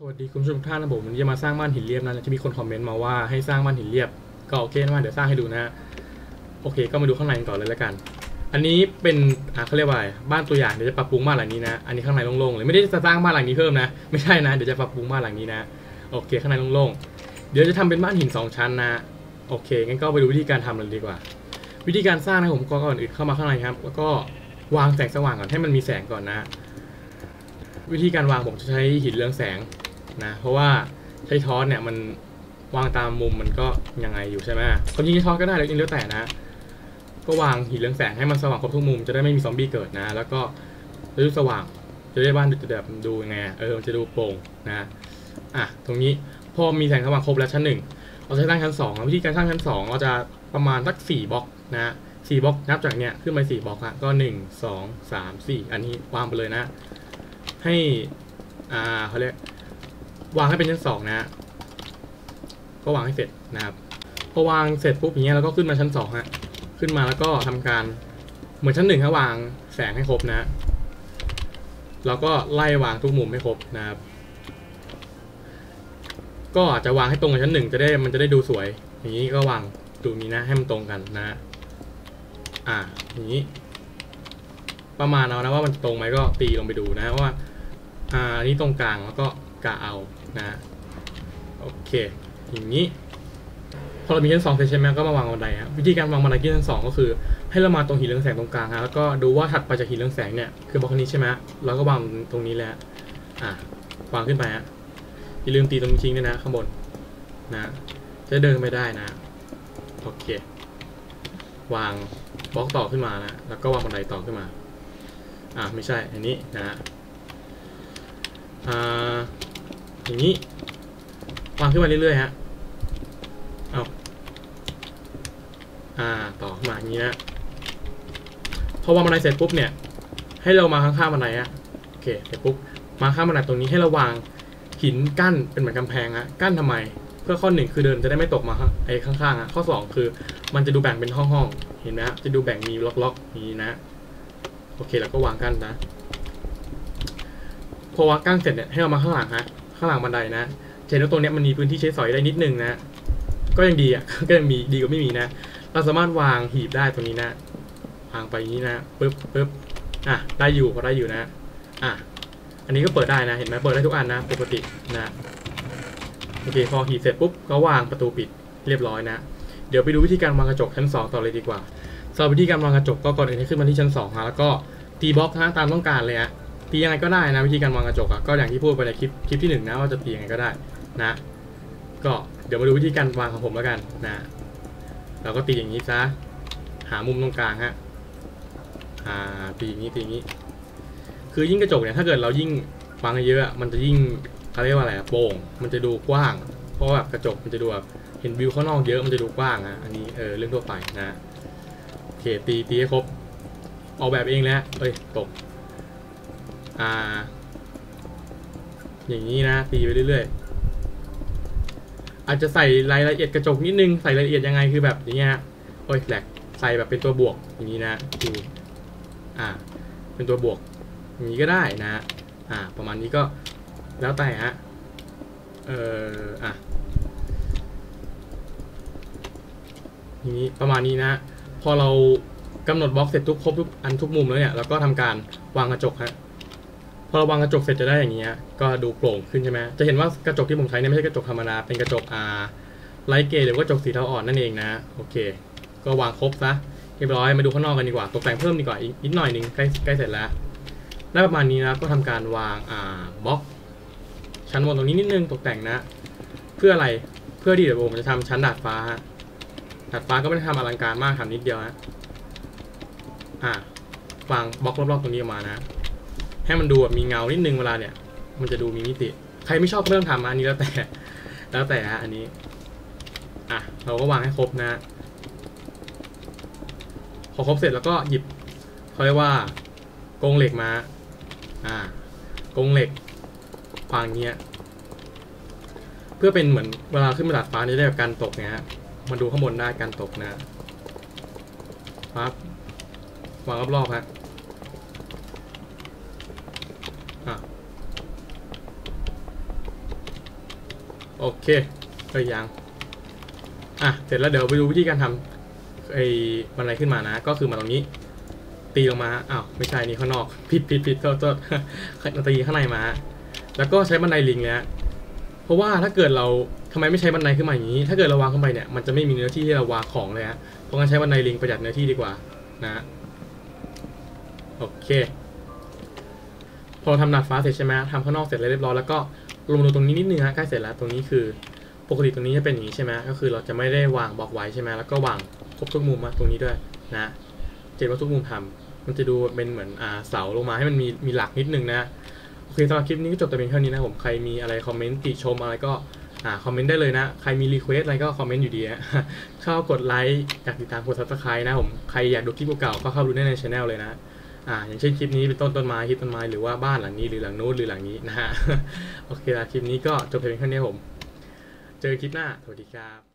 สวัสดีคุณผู้ชมทุกท่านนะผมวันนี้จะมาสร้างบ้านหินเรียบนะจะมีคนคอมเมนต์มาว่าให้สร้างบ้านหินเรียบ ก็โอเคนะเดี๋ยวสร้างให้ดูนะโอเค ก็มาดูข้างในกันก่อนเลยแล้วกัน อันนี้เป็นอ่าเขาเรียกว่าบ้านตัวอย่างเดี๋ยวจะปรับปรุงบ้านหลังนี้นะอันนี้ข้างในโล่งๆเลยไม่ได้จะสร้างบ้านหลังนี้เพิ่มนะไม่ใช่นะเดี๋ยวจะปรับปรุงบ้านหลังนี้นะโอเค ข้างในโล่งๆเดี๋ยวจะทำเป็นบ้านหินสองชั้นนะโอเคงั้นก็ไปดูวิธีการทำเลยดีกว่า วิธีการสร้างนะผมก็ก่อนอื่นเข้ามาข้างในครับ แล้วก็วางแสงสว่างก่อนให้มันมีแสงก่อนนะ วิธีการวางผมจะใช้หินเรืองแสง นะ เพราะว่าใช้ทอสเนี่ยมันวางตามมุมมันก็ยังไงอยู่ใช่ไหมความจริงใช้ทอสก็ได้แล้วจริงแล้วแต่นะ ก็วางหินเรืองแสงให้มันสว่างครบทุกมุมจะได้ไม่มีซอมบี้เกิดนะ แล้วก็จะดูสว่างจะได้บ้านจะแบบดูยังไงเออมันจะดูโปร่งนะอะตรงนี้พอมีแสงสว่างครบแล้วชั้นหนึ่งเราจะสร้างชั้นสองวิธีการสร้างชั้นสองเราจะประมาณสักสี่บล็อกนะสี่บล็อกนับจากเนี้ยขึ้นไปสี่บล็อกฮะก็หนึ่งสองสามสี่อันนี้วางไปเลยนะ ให้อ่าเขาเรียก วางให้เป็นชั้นสองนะ ก็วางให้เสร็จนะครับ พอวางเสร็จปุ๊บอย่างเงี้ยเราก็ขึ้นมาชั้นสองฮะ ขึ้นมาแล้วก็ทำการเหมือนชั้นหนึ่งครับวางแสงให้ครบนะ แล้วก็ไล่วางทุกมุมให้ครบนะครับ ก็อาจจะวางให้ตรงกับชั้นหนึ่งจะได้มันจะได้ดูสวย อย่างนี้ก็วางดูนี้นะให้มันตรงกันนะ อ่าอย่างนี้ ประมาณเอานะว่ามันตรงไหมก็ตีลงไปดูนะว่า อ่านนี้ตรงกลางแล้วก็ กะเอานะโอเค อย่างนี้ พอเรามีชั้นสองเสร็จใช่ไหมก็มาวางบันไดฮะวิธีการวางบันไดที่ชั้นสองก็คือ ให้เรามาตรงหินเรืองแสงตรงกลางฮะแล้วก็ดูว่าถัดไปจากหินเรืองแสงเนี่ยคือบล็อกนี้ใช่ไหมเราก็วางตรงนี้แหละอะวางขึ้นไปฮะอย่าลืมตีตรงจริงด้วยนะข้างบนนะจะเดินไม่ได้นะโอเควางบล็อกต่อขึ้นมานะ แล้วก็วางบันไดต่อขึ้นมา อะไม่ใช่ อันนี้นะ อ่า อย่างนี้วางขึ้นมาเรื่อยๆฮะเอาอ่าต่อขึ้นมาอย่างนี้นะพอวางบันไดเสร็จปุ๊บเนี่ย ให้เรามาข้างๆบันไดฮะโอเคเสร็จปุ๊บมาข้างบันไดตรงนี้ให้เราวางหินกั้นเป็นเหมือนกำแพงฮะกั้นทำไม เพื่อข้อหนึ่งคือเดินจะได้ไม่ตกมาไอ้ข้างๆฮะข้อสองคือมันจะดูแบ่งเป็นห้องๆเห็นไหมฮะจะดูแบ่งมีล็อกๆนี้นะโอเคแล้วก็วางกั้นนะพอวางกั้งเสร็จเนี่ยให้เรามาข้างหลังฮะ ข้างหลังบันไดนะเห็นว่าตรงนี้มันมีพื้นที่ใช้สอยได้นิดนึงนะ ก็ยังดีอะ ก็ยังมีดีกว่าไม่มีนะ เราสามารถวางหีบได้ตรงนี้นะวางไปนี้นะปึ๊บปึ๊บอะ ได้อยู่พอได้อยู่นะ อะ อันนี้ก็เปิดได้นะ เห็นไหมเปิดได้ทุกอันนะ ปกตินะ โอเค พอหีบเสร็จปุ๊บ ก็วางประตูปิดเรียบร้อยนะ เดี๋ยวไปดูวิธีการวางกระจกชั้นสองต่อเลยดีกว่าสำหรับวิธีการวางกระจกก็ก่อนอื่นให้ขึ้นมาที่ชั้นสองฮะแล้วก็ตีบล็อกฮะตามต้องการเลยฮะ ตียังไงก็ได้นะวิธีการวางกระจกอะก็อย่างที่พูดไปในคลิปคลิปที่หนึ่งนะว่าจะตียังไงก็ได้นะ ก็เดี๋ยวมาดูวิธีการวางของผมแล้วกันนะ เราก็ตีอย่างนี้ซะหามุมตรงกลางฮะอ่าตีอย่างนี้ตีอย่างนี้ คือยิ่งกระจกเนี่ยถ้าเกิดเรายิ่งวางเยอะมันจะยิ่งเขาเรียกว่าอะไรอะโป่งมันจะดูกว้าง เพราะว่าแบบกระจกมันจะดูแบบเห็นวิวข้างนอกเยอะมันจะดูกว้างอะอันนี้เออเรื่องทั่วไปนะโอเคตีตีให้ครบออกแบบเองแล้วเอ้ยตก อ่า อย่างนี้นะ ตีไปเรื่อยๆ อาจจะใส่รายละเอียดกระจกนิดนึง ใส่รายละเอียดยังไงคือแบบอย่างเงี้ยโอ้ยแหลกใส่แบบเป็นตัวบวกอย่างนี้นะดูอ่า เป็นตัวบวก อย่างนี้ก็ได้นะ อ่า ประมาณนี้ก็แล้วแต่ฮะ เอ่อ อะอย่างนี้ประมาณนี้นะ พอเรากำหนดบล็อกเสร็จทุกครบทุกอันทุกมุมแล้วเนี่ย เราก็ทำการวางกระจกฮะ อเราวางกระจกเสร็จจะได้อย่างเงี้ยก็ดูโปร่งขึ้นใช่ไหมจะเห็นว่ากระจกที่ผมใช้เนี่ยไม่ใช่กระจกธรรมดาเป็นกระจกอ่าไลท์เกรดหรือว่ากระจกสีเทาอ่อนนั่นเองนะโอเค ก็วางครบซะเรียบร้อยมาดูข้างนอกกันดีกว่าตกแต่งเพิ่มดีกว่าอีกนิดหน่อยหนึ่งใกล้ใกล้เสร็จแล้วได้ประมาณนี้นะก็ทำการวางอ่าบล็อก ชั้นบนตรงนี้นิดนึงตกแต่งนะ เพื่ออะไรเพื่อที่เดี๋ยวผมจะทำชั้นดาดฟ้าฮะดาดฟ้าก็ไม่ได้ทำอลังการมากทำนิดเดียวนะอ่าวางบล็อกรอบๆตรงนี้ออกมานะ ให้มันดูแบบมีเงานิดนึงเวลาเนี่ย มันจะดูมีมิติ ใครไม่ชอบก็ไม่ต้องทำอันนี้แล้วแต่ แล้วแต่ฮะอันนี้ อะ เราก็วางให้ครบนะพอครบเสร็จแล้วก็หยิบเขาเรียกว่ากงเหล็กมา อ่ากงเหล็กวางเงี้ย เพื่อเป็นเหมือนเวลาขึ้นมาดาดฟ้าจะได้แบบการตกเนี่ยฮะมาดูข้างบนได้การตกนะปั๊บวางรอบๆฮะ โอ เคเอ้ยยังอะเสร็จแล้วเดี๋ยวไปดูวิธีการทำไอ้บันไดขึ้นมานะ ก็คือมาตรงนี้ ตีลงมาอ้าวไม่ใช่นี่ข้างนอกผิดผิดผิดโทษโทษตีข้างในมา แล้วก็ใช้บันไดลิงเนี่ยเพราะว่าถ้าเกิดเราทำไมไม่ใช้บันไดขึ้นมาอย่างนี้ ถ้าเกิดเราวางขึ้นไปเนี่ยมันจะไม่มีเนื้อที่ที่เราวางของเลยฮะเพราะงั้นใช้บันไดลิงประหยัดเนื้อที่ดีกว่านะโอเคพอเราทำดาดฟ้าเสร็จใช่ไหมทำข้างนอกเสร็จเรียบร้อยแล้วก็ ลงมดูตรงนี้นิดนึงฮะใกล้เสร็จแล้วตรงนี้คือปกติตรงนี้จะเป็นอย่างนี้ใช่ไหมก็คือเราจะไม่ได้วางบล็อกไว้ใช่ไหมแล้วก็วางครบทุกมุมมาตรงนี้ด้วยนะเจ็ดว่าทุกมุมทำมันจะดูเป็นเหมือนอ่าเสาลงมาให้มันมีมีหลักนิดนึงนะโอเคสำหรับคลิปนี้ก็จบแต่เพียงเท่านี้นะผมใครมีอะไรคอมเมนต์ติชมอะไรก็อ่าคอมเมนต์ได้เลยนะ ใครมีรีเควสอะไรก็คอมเมนต์อยู่ดีฮะเข้ากดไลค์อยากติดตามกดซับสไครต์นะผมใครอยากดูคลิปเก่าๆก็เข้าดูได้ในช anel เลยนะ อ่าอย่างเช่นคลิปนี้เป็นต้นต้นไม้คลิปต้นไม้หรือว่าบ้านหลังนี้หรือหลังโน้ตหรือหลังนี้นะฮะโอเคละคลิปนี้ก็จบเพียงเท่านี้ผม เจอคลิปหน้าสวัสดีครับ